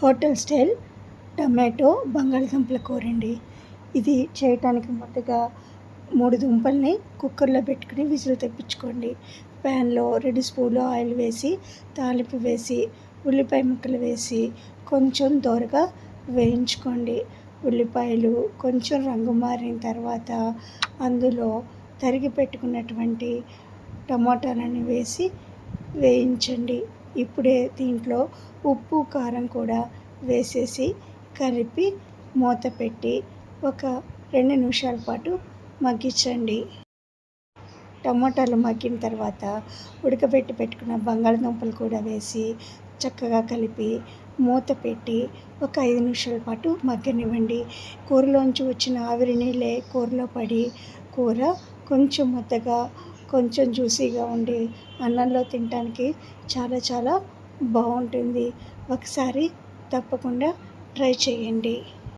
Hotel style tomato బంగాళదుంపల కూర అండి. ఇది చేయటానికి ముందుగా మూడు దుంపల్ని కుక్కర్లో పెట్టుకుని విజిల్ తెప్పించుకోండి. ప్యాన్లో రెండు స్పూన్లు ఆయిల్ వేసి తాలింపు వేసి ఉల్లిపాయ ముక్కలు వేసి కొంచెం దోరగా వేయించుకోండి. ఉల్లిపాయలు కొంచెం రంగు మారిన తర్వాత అందులో తరిగి పెట్టుకున్నటువంటి టమాటాలను వేసి వేయించండి. ఇప్పుడే దీంట్లో ఉప్పు కారం కూడా వేసేసి కలిపి మూత పెట్టి ఒక రెండు నిమిషాల పాటు మగ్గించండి. టమాటాలు మగ్గిన తర్వాత ఉడకబెట్టి పెట్టుకున్న బంగాళదుంపలు కూడా వేసి చక్కగా కలిపి మూత పెట్టి ఒక ఐదు నిమిషాల పాటు మగ్గనివ్వండి. కూరలోంచి వచ్చిన ఆవిరి నీళ్ళే కూరలో పడి కూర కొంచెం ముద్దగా కొంచెం జ్యూసీగా ఉండి అన్నంలో తినడానికి చాలా చాలా బాగుంటుంది. ఒకసారి తప్పకుండా ట్రై చేయండి.